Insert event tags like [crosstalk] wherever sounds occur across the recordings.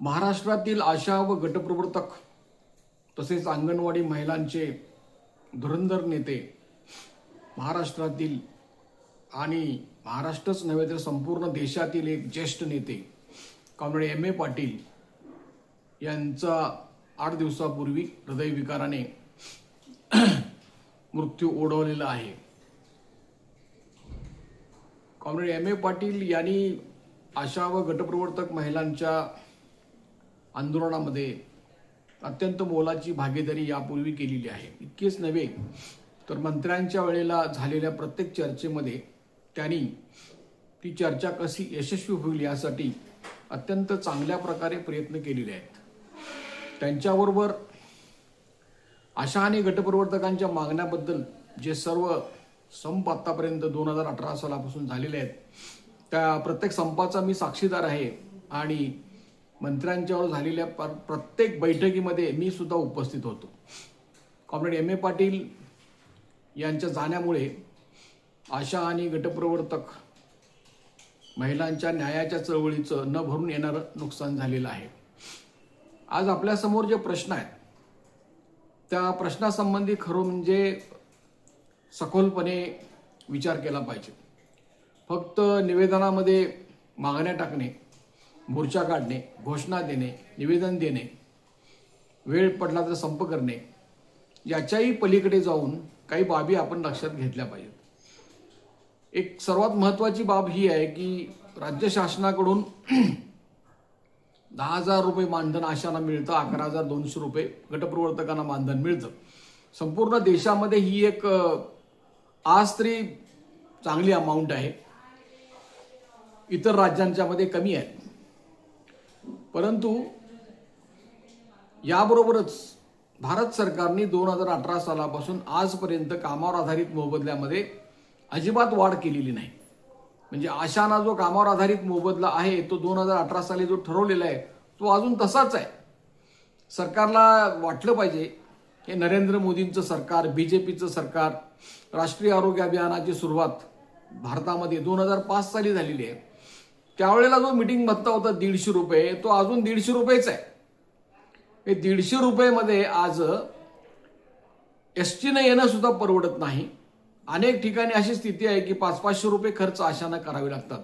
महाराष्ट्रातील आशा व गटप्रवर्तक तसेच अंगणवाडी महिलांचे धुरंधर नेते महाराष्ट्रातील आणि महाराष्ट्रच नव्हे तर संपूर्ण देशातील एक ज्येष्ठ नेते कॉम्रेड एम ए पाटील यांचा आठ दिवसापूर्वी हृदयविकाराने [clears throat] मृत्यू ओढवलेला आहे. कॉम्रेड एम ए पाटील यांनी आशा व गटप्रवर्तक महिलांच्या आंदोलनामध्ये अत्यंत मोलाची भागीदारी यापूर्वी केलेली आहे. इतकेच नव्हे तर मंत्र्यांच्या वेळेला झालेल्या प्रत्येक चर्चेमध्ये त्यांनी ती चर्चा कशी यशस्वी होईल यासाठी अत्यंत चांगल्या प्रकारे प्रयत्न केलेले आहेत. त्यांच्याबरोबर आशा आणि गटप्रवर्तकांच्या मागण्याबद्दल जे सर्व संप आत्तापर्यंत दोन हजार अठरा सालापासून झालेले आहेत त्या प्रत्येक संपाचा मी साक्षीदार आहे आणि मंत्र्यांच्यावर झालेल्या पर- प्रत्येक बैठकीमध्ये मी सुद्धा उपस्थित होतो. कॉम्रेड एम ए पाटील यांच्या जाण्यामुळे आशा आणि गटप्रवर्तक महिलांच्या न्यायाच्या चळवळीचं न भरून येणारं नुकसान झालेलं आहे. आज आपल्यासमोर जे प्रश्न आहेत त्या प्रश्नासंबंधी खरं म्हणजे सखोलपणे विचार केला पाहिजे. फक्त निवेदनामध्ये मागण्या टाकणे मोर्चा काढणे घोषणा देणे निवेदन देणे वेळ पडला तर संप करणे याच्याही पलीकडे जाऊन काही बाबी आपण लक्षात घेतल्या पाहिजेत. एक सर्वात महत्त्वाची बाब ही आहे की राज्य शासनाकडून [clears throat] दहा हजार रुपये मानधन आशांना मिळतं अकरा हजार दोनशे रुपये गटप्रवर्तकांना मानधन मिळतं. संपूर्ण देशामध्ये ही एक आज तरी चांगली अमाऊंट आहे. इतर राज्यांच्यामध्ये कमी आहे. परंतु याबरोबरच भारत सरकारने दोन हजार अठरा सालापासून आजपर्यंत कामावर आधारित मोबदल्यामध्ये अजिबात वाढ केलेली नाही. म्हणजे आशाना जो कामावर आधारित मोबदला आहे तो दोन हजार अठरा साली जो ठरवलेला आहे तो अजून तसाच आहे. सरकारला वाटलं पाहिजे हे नरेंद्र मोदींचं सरकार बी जे पीचं सरकार राष्ट्रीय आरोग्य अभियानाची सुरुवात भारतामध्ये दोन हजार पाच साली झालेली आहे. त्यावेळेला जो मिटिंग भत्ता होता दीडशे रुपये तो अजून दीडशे रुपयेच आहे. हे दीडशे रुपयेमध्ये आज एस टीनं येणं सुद्धा परवडत नाही. अनेक ठिकाणी अशी स्थिती आहे की पाच पाचशे रुपये खर्च अशानं करावे लागतात.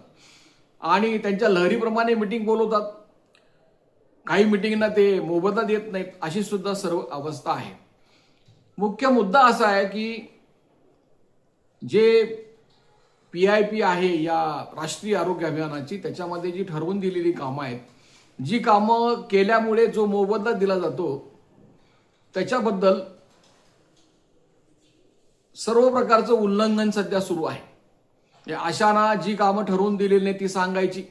आणि त्यांच्या लहरीप्रमाणे मिटिंग बोलवतात. काही मिटिंगना ते मोबदला देत नाहीत अशी सुद्धा सर्व अवस्था आहे. मुख्य मुद्दा असा आहे की जे पी आय पी आहे या राष्ट्रीय आरोग्य अभियानाची त्याच्यामध्ये जी ठरवून दिलेली कामं आहेत जी कामं केल्यामुळे जो मोबदला दिला जातो त्याच्याबद्दल सर्व प्रकारचं उल्लंघन सध्या सुरू आहे. म्हणजे अशाना जी कामं ठरवून दिलेली नाही ती सांगायची.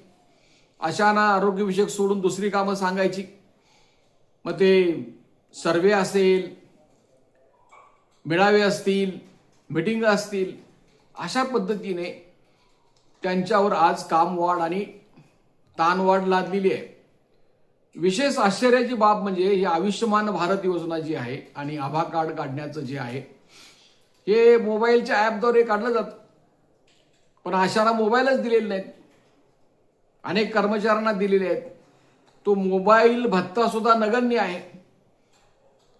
अशाना आरोग्यविषयक सोडून दुसरी कामं सांगायची. मग ते सर्वे असेल मेळावे असतील मिटिंग असतील अशा पद्धतीने त्यांच्यावर आज कामवाढ आणि ताणवाढ लादलेली आहे. विशेष आश्चर्याची बाब म्हणजे ही आयुष्यमान भारत योजना जी आहे आणि आभा कार्ड काढण्याचं जे आहे हे मोबाईलच्या ॲपद्वारे काढलं जातं. पण अशांना मोबाईलच दिलेले नाहीत. अनेक कर्मचाऱ्यांना दिलेले आहेत. तो मोबाईल भत्ता सुद्धा नगण्य आहे.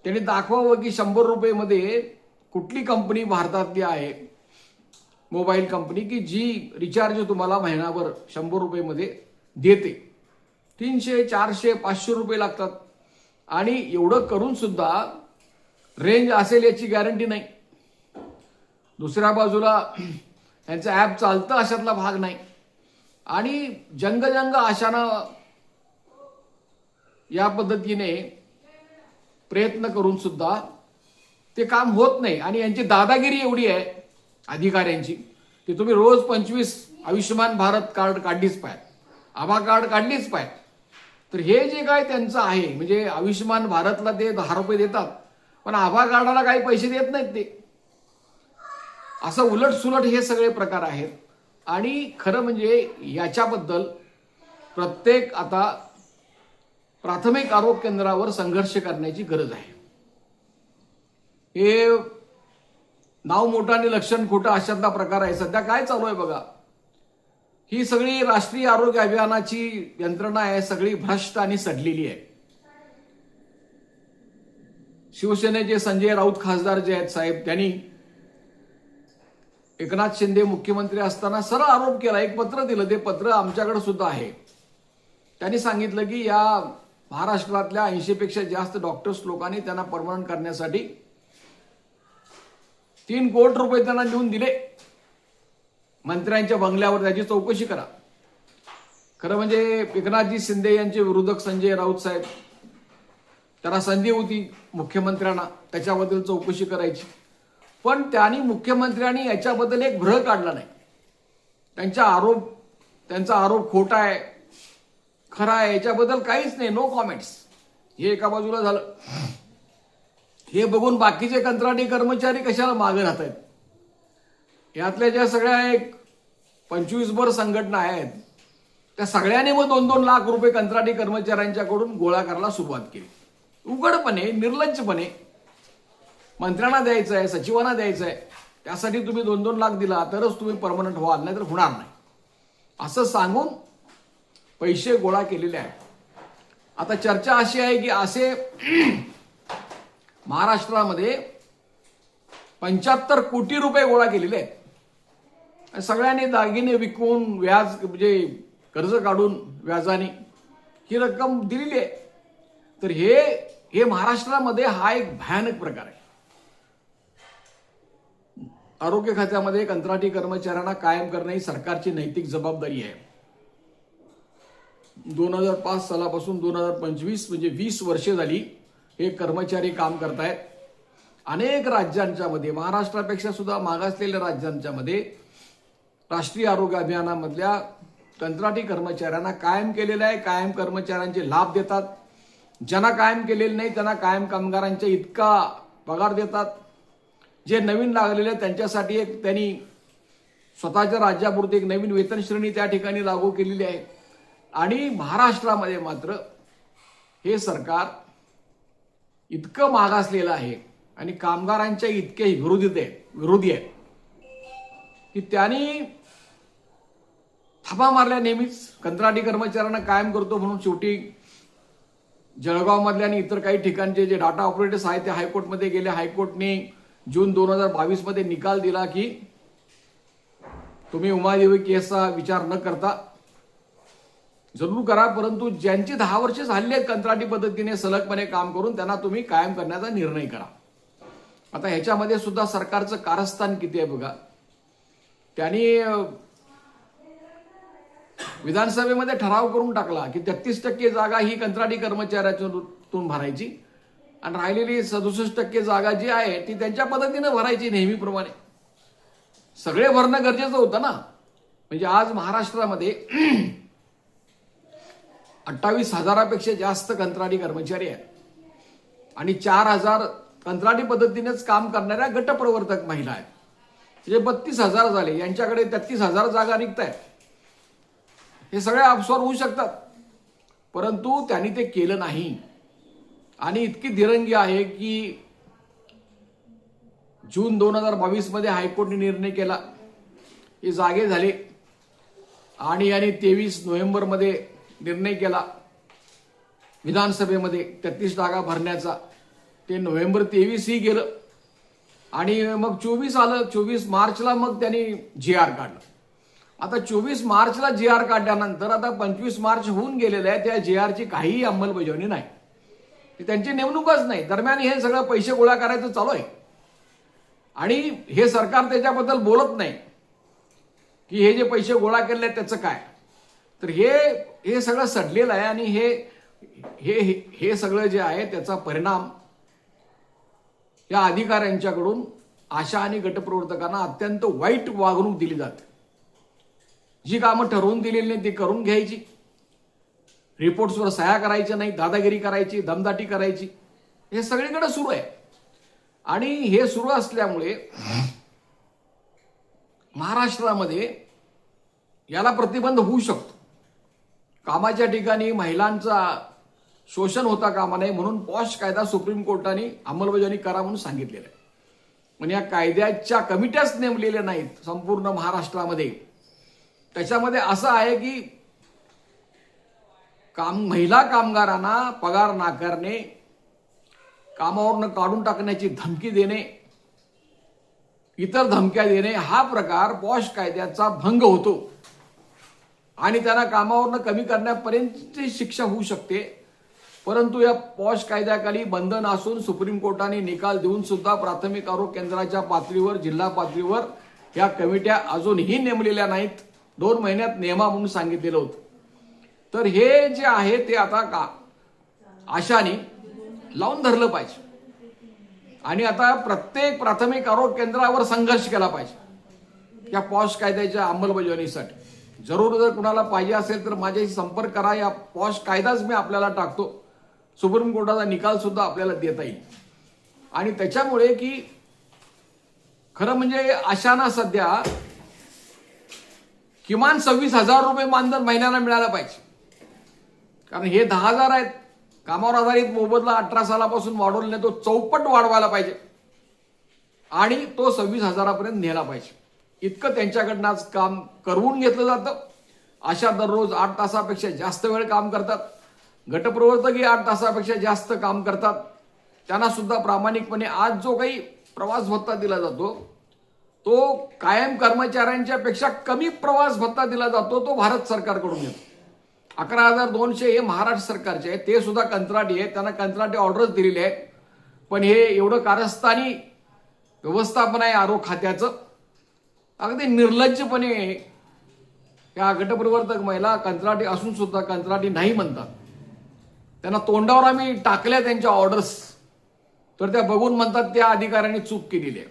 त्यांनी दाखवावं की शंभर रुपयेमध्ये कुठली कंपनी भारतातली आहे? मोबाईल कंपनी की जी रिचार्ज तुम्हाला महिनाभर शंभर रुपयेमध्ये देते. तीनशे चारशे पाचशे रुपये लागतात. आणि एवढं करून सुद्धा रेंज असेल याची गॅरंटी नाही. दुसऱ्या बाजूला यांचं ॲप चालतं अशातला भाग नाही. आणि जंगजंग अशानं या पद्धतीने प्रयत्न करून सुद्धा ते काम होत नाही. आणि यांची दादागिरी एवढी आहे अधिकाऱ्यांची. की तुम्ही रोज पंचवीस आयुष्यमान भारत कार्ड काढलीच पाहिजे. आभा कार्ड काढलीच पाहिजे. तर हे जे काय त्यांचं आहे म्हणजे आयुष्यमान भारतला ते दहा रुपये देतात पण आभा कार्डाला काही पैसे देत नाहीत ते. असं उलट सुलट हे सगळे प्रकार आहेत. आणि खरं म्हणजे याच्याबद्दल प्रत्येक आता प्राथमिक आरोग्य केंद्रावर संघर्ष करण्याची गरज आहे. हे नाव मोठं आणि लक्षण खोटं अशातला प्रकार आहे. सध्या काय चालू आहे बघा? ही सगळी राष्ट्रीय आरोग्य अभियानाची यंत्रणा आहे सगळी भ्रष्ट आणि सडलेली आहे. शिवसेनेचे संजय राऊत खासदार जे आहेत साहेब त्यांनी एकनाथ शिंदे मुख्यमंत्री असताना सरळ आरोप केला. एक पत्र दिलं ते पत्र आमच्याकडे सुद्धा आहे. त्यांनी सांगितलं की या महाराष्ट्रातल्या ऐंशी पेक्षा जास्त डॉक्टर्स लोकांनी त्यांना परमनंट करण्यासाठी तीन कोटी रुपये त्यांना देऊन दिले. मंत्र्यांच्या बंगल्यावर त्याची चौकशी करा. खरं म्हणजे एकनाथजी शिंदे यांचे विरोधक संजय राऊत साहेब त्यांना संधी होती मुख्यमंत्र्यांना त्याच्याबद्दल चौकशी करायची. पण त्यांनी मुख्यमंत्र्यांनी याच्याबद्दल एक भ्रह काढला नाही. त्यांचा आरोप त्यांचा आरोप खोटा आहे खरा आहे याच्याबद्दल काहीच नाही नो कॉमेंट्स हे एका बाजूला झालं. हे बघून बाकीचे कंत्राटी कर्मचारी कशाला मागे राहत आहेत यातल्या ज्या सगळ्या एक पंचवीसभर संघटना आहेत त्या सगळ्यांनी मग दोन दोन लाख रुपये कंत्राटी कर्मचाऱ्यांच्याकडून गोळा करायला सुरुवात केली. उघडपणे निर्लज्जपणे मंत्र्यांना द्यायचं आहे सचिवांना द्यायचं आहे त्यासाठी तुम्ही दोन दोन लाख दिला तरच तुम्ही परमनंट व्हाल नाही तर होणार नाही. असं सांगून पैसे गोळा केलेले आहेत. आता चर्चा अशी आहे की असे महाराष्ट्रामध्ये पंच्याहत्तर कोटी रुपये गोळा केलेले आहेत. सगळ्यांनी दागिने विकून व्याज म्हणजे कर्ज काढून व्याजाने ही रक्कम दिलेली आहे. तर हे हे महाराष्ट्रामध्ये हा एक भयानक प्रकार आहे. आरोग्य खात्यामध्ये कंत्राटी कर्मचाऱ्यांना कायम करणे ही सरकारची नैतिक जबाबदारी आहे. दोन हजार पाच सालापासून दोन हजार पंचवीस म्हणजे वीस वर्षे झाली. हे कर्मचारी काम करतायत. अनेक राज्यांच्या मध्ये महाराष्ट्रापेक्षा सुद्धा मागासलेल्या राज्यांच्या मध्ये राष्ट्रीय आरोग्य अभियानामधल्या कंत्राटी कर्मचाऱ्यांना कायम केलेलं आहे. कायम कर्मचाऱ्यांचे लाभ देतात. ज्यांना कायम केलेले नाही त्यांना कायम कामगारांच्या इतका पगार देतात. जे नवीन लागलेले त्यांच्यासाठी एक त्यांनी स्वतःच्या राज्यापुरती एक नवीन वेतन श्रेणी त्या ठिकाणी लागू केलेली आहे. आणि महाराष्ट्रामध्ये मात्र हे सरकार इतकं मागासलेलं आहे. आणि कामगारांच्या इतके विरोधीत आहे विरोधी आहे की त्यांनी थापा मारल्या नेहमीच. कंत्राटी कर्मचाऱ्यांना कायम करतो म्हणून शेवटी जळगावमधल्या आणि इतर काही ठिकाणचे जे डाटा ऑपरेटर्स आहेत ते हायकोर्टमध्ये गेले. हायकोर्टने जून दोन हजार बावीसमध्ये निकाल दिला की तुम्ही उमादेवी केसचा विचार न करता जरूर करा परंतु ज्यांची दहा वर्ष झाली आहेत कंत्राटी पद्धतीने सलगपणे काम करून त्यांना तुम्ही कायम करण्याचा निर्णय करा. आता ह्याच्यामध्ये सुद्धा सरकारचं कारस्थान किती आहे बघा. त्यांनी विधानसभेमध्ये ठराव करून टाकला की तेहतीस टक्के जागा ही कंत्राटी कर्मचाऱ्यातून भरायची आणि राहिलेली सदुसष्ट टक्के जागा जी आहे ती त्यांच्या पद्धतीनं भरायची नेहमीप्रमाणे. सगळे भरणं गरजेचं होतं ना. म्हणजे आज महाराष्ट्रामध्ये अठ्ठावीस हजारापेक्षा जास्त कंत्राटी कर्मचारी आहेत. आणि चार हजार कंत्राटी पद्धतीनेच काम करणाऱ्या गटप्रवर्तक महिला आहेत. जे बत्तीस हजार झाले यांच्याकडे तेहतीस हजार जागा रिक्त आहेत हे सगळे अफसर होऊ शकतात. परंतु त्यांनी ते केलं नाही. आणि इतकी दिरंगी आहे की जून दोन हजार बावीसमध्ये हायकोर्टने निर्णय केला. हे जागे झाले. आणि यांनी तेवीस नोव्हेंबरमध्ये निर्णय केला. विधानसभेमध्ये तेहतीस जागा भरण्याचा. ते नोव्हेंबर तेवीस ही गेलं. आणि मग चोवीस आलं. चोवीस मार्चला मग त्यांनी जी आर काढलं. आता चोवीस मार्चला जी आर काढल्यानंतर आता पंचवीस मार्च होऊन गेलेलं आहे. त्या जी आरची काहीही अंमलबजावणी नाही. ती त्यांची नेमणूकच नाही. दरम्यान हे सगळं पैसे गोळा करायचं चालू आहे. आणि हे सरकार त्याच्याबद्दल बोलत नाही. की हे जे पैसे गोळा केले आहेत त्याचं काय? तर हे हे सगळं सडलेलं आहे आणि हे हे हे- सगळं जे आहे त्याचा परिणाम या अधिकाऱ्यांच्याकडून आशा आणि गटप्रवर्तकांना अत्यंत वाईट वागणूक दिली जाते. जी कामं ठरवून दिलेली नाही ती करून घ्यायची. रिपोर्ट्सवर सह्या करायच्या नाही दादागिरी करायची दमदाटी करायची. हे सगळीकडे सुरू आहे. आणि हे सुरू असल्यामुळे महाराष्ट्रामध्ये याला प्रतिबंध होऊ शकतो. कामाच्या ठिकाणी महिलांचा शोषण होता कामा नये म्हणून पॉश कायदा सुप्रीम कोर्टाने अंमलबजावणी करा म्हणून सांगितलेलं आहे. म्हणजे या कायद्याच्या कमिट्याच नेमलेल्या नाहीत संपूर्ण महाराष्ट्रामध्ये. त्याच्यामध्ये असं आहे की काम महिला कामगारांना पगार नाकारणे कामावरनं काढून टाकण्याची धमकी देणे इतर धमक्या देणे हा प्रकार पॉश कायद्याचा भंग होतो. आणि त्यांना कामावरनं कमी करण्यापर्यंतची शिक्षा होऊ शकते. परंतु या पॉश कायद्याखाली बंधन असून सुप्रीम कोर्टाने निकाल देऊन सुद्धा प्राथमिक आरोग्य केंद्राच्या पातळीवर जिल्हा पातळीवर या कमिट्या अजूनही नेमलेल्या नाहीत. दोन महिन्यात नेमा म्हणून सांगितलेलं होतं. तर हे जे आहे ते आता का आशाने लावून धरलं पाहिजे. आणि आता प्रत्येक प्राथमिक आरोग्य केंद्रावर संघर्ष केला पाहिजे. या पॉश कायद्याच्या अंमलबजावणीसाठी. जरूर जर कुणाला पाहिजे असेल तर माझ्याशी संपर्क करा. या पॉश कायदाच मी आपल्याला टाकतो. सुप्रीम कोर्टाचा निकाल सुद्धा आपल्याला देता येईल. आणि त्याच्यामुळे की खरं म्हणजे अशाना सध्या किमान सव्वीस हजार रुपये मानधन महिन्याला मिळालं पाहिजे. कारण हे दहा हजार आहेत. कामावर आधारित मोबदला अठरा सालापासून वाढवल्याने तो चौपट वाढवायला पाहिजे. आणि तो सव्वीस हजारापर्यंत नेला पाहिजे. इतकं त्यांच्याकडनं आज काम करवून घेतलं जातं. अशा दररोज आठ तासापेक्षा जास्त वेळ काम करतात. गटप्रवर्तकही आठ तासापेक्षा जास्त काम करतात. त्यांना सुद्धा प्रामाणिकपणे आज जो काही प्रवास भत्ता दिला जातो तो कायम कर्मचाऱ्यांच्या पेक्षा कमी प्रवास भत्ता दिला जातो तो भारत सरकारकडून येतो. अकरा हजार दोनशे हे महाराष्ट्र सरकारचे आहे ते सुद्धा कंत्राटी आहे त्यांना कंत्राटी ऑर्डरच दिलेले आहेत. पण हे एवढं कारस्थानी व्यवस्थापन आहे आरोग्य खात्याचं. अगदी निर्लज्जपणे या गटप्रवर्तक महिला कंत्राटी असून सुद्धा कंत्राटी नाही म्हणतात. त्यांना तोंडावर आम्ही टाकल्या त्यांच्या ऑर्डर्स तर त्या बघून म्हणतात त्या अधिकाऱ्यांनी चूक केलेली आहे.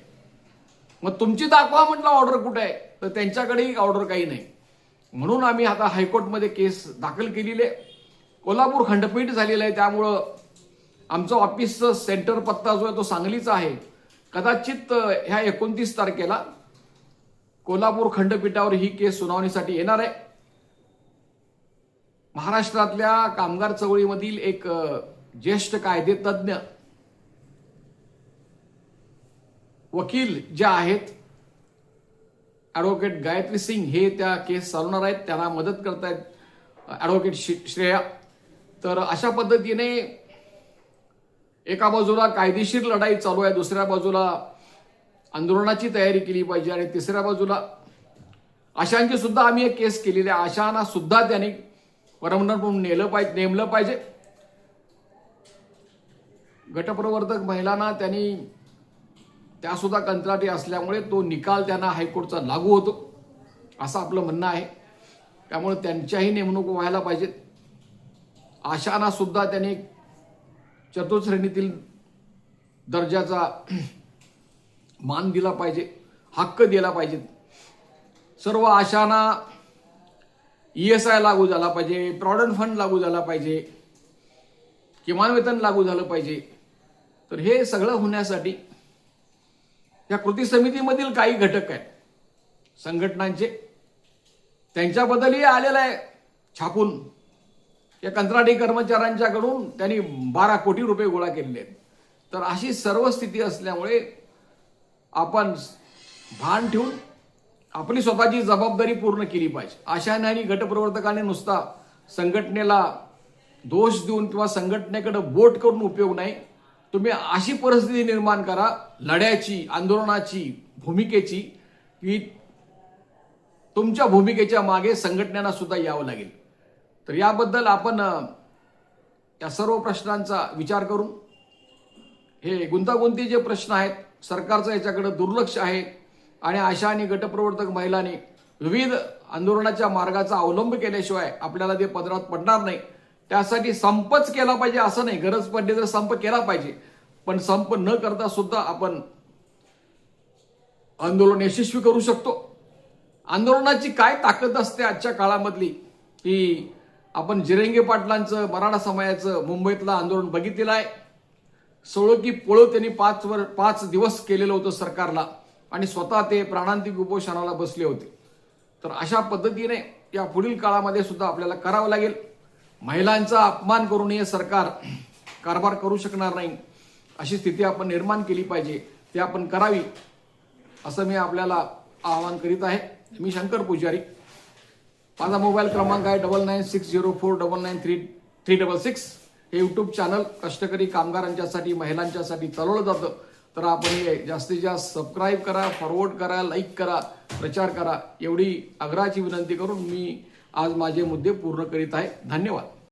मग तुमची दाखवा म्हटलं ऑर्डर कुठे आहे? तर त्यांच्याकडेही ऑर्डर काही नाही. म्हणून आम्ही आता हायकोर्टमध्ये केस दाखल केलेली आहे. कोल्हापूर खंडपीठ झालेलं आहे. त्यामुळं आमचं ऑफिसचं सेंटर पत्ता जो आहे तो सांगलीचा आहे. कदाचित ह्या एकोणतीस तारखेला कोल्हापूर खंडपीठावर ही केस सुनावणीसाठी येणार आहे. महाराष्ट्रातल्या कामगार चळवळीमधील एक ज्येष्ठ कायदे तज्ज्ञ वकील जे आहेत ॲडव्होकेट गायत्री सिंग हे त्या केस चालवणार आहेत. त्यांना मदत करतायत ॲडव्होकेट श्रेया. तर अशा पद्धतीने एका बाजूला कायदेशीर लढाई चालू आहे दुसऱ्या बाजूला आंदोलनाची तयारी केली पाहिजे आणि तिसऱ्या बाजूला आशांची सुद्धा आम्ही एक केस केलेली आहे. आशांना सुद्धा त्यांनी म्हणून नेलं पाहिजे नेमलं पाहिजे. गटप्रवर्तक महिलांना त्यांनी त्यासुद्धा कंत्राटी असल्यामुळे तो निकाल त्यांना हायकोर्टचा लागू होतो असं आपलं म्हणणं आहे. त्यामुळे त्यांच्याही नेमणूक व्हायला पाहिजेत आशांना सुद्धा त्यांनी चतुश्रेणीतील दर्जाचा मान दिला पाहिजे हक्क दिला पाहिजेत सर्व आशांना ई एस आय लागू झाला पाहिजे प्रॉव्हिडंट फंड लागू झाला पाहिजे किमान वेतन लागू झालं पाहिजे. तर हे सगळं होण्यासाठी या कृती समितीमधील काही घटक आहेत. संघटनांचे. त्यांच्याबद्दलही आलेलं आहे छापून. या कंत्राटी कर्मचाऱ्यांच्याकडून त्यांनी बारा कोटी रुपये गोळा केलेले आहेत. तर अशी सर्व स्थिती असल्यामुळे आपण भान ठेवून आपली स्वतःची जबाबदारी पूर्ण केली पाहिजे. आशाने आणि गटप्रवर्तकाने नुसता संघटनेला दोष देऊन किंवा संघटनेकडे बोट करून उपयोग नाही. तुम्ही अशी परिस्थिती निर्माण करा लढ्याची आंदोलनाची भूमिकेची की तुमच्या भूमिकेच्या मागे संघटनेला सुद्धा यावं लागेल. तर याबद्दल आपण या सर्व प्रश्नांचा विचार करून हे गुंतागुंती जे प्रश्न आहेत. सरकारचं याच्याकडे दुर्लक्ष आहे. आणि आशा आणि गटप्रवर्तक महिलांनी विविध आंदोलनाच्या मार्गाचा अवलंब केल्याशिवाय आपल्याला ते पदरात पडणार नाही. त्यासाठी संपच केला पाहिजे असं नाही. गरज पडली तर संप केला पाहिजे. पण संप न करता सुद्धा आपण आंदोलन यशस्वी करू शकतो. आंदोलनाची काय ताकद असते आजच्या काळामधली की आपण जिरंगे पाटलांचं मराठा समाजाचं मुंबईतलं आंदोलन बघितलेलं आहे. सोळो की पोळो त्यांनी पाच वर पाच दिवस केलेलं होतं सरकारला आणि स्वतः ते प्राणांतिक उपोषणाला बसले होते. तर अशा पद्धतीने या पुढील काळामध्ये सुद्धा आपल्याला करावं लागेल. महिलांचा अपमान करून हे सरकार कारभार करू शकणार नाही. अशी स्थिती आपण निर्माण केली पाहिजे. ते आपण करावी असं मी आपल्याला आवाहन करीत आहे. मी शंकर पुजारी. माझा मोबाईल क्रमांक आहे double nine six zero four double nine three three double six. हे यूट्यूब चॅनल कष्टकरी कामगारांच्यासाठी महिलांच्यासाठी चालवलं जातं. तर आपण हे जास्तीत जास्त सबस्क्राईब करा फॉरवर्ड करा लाईक करा प्रचार करा. एवढी आग्रहाची विनंती करून मी आज माझे मुद्दे पूर्ण करीत आहे. धन्यवाद.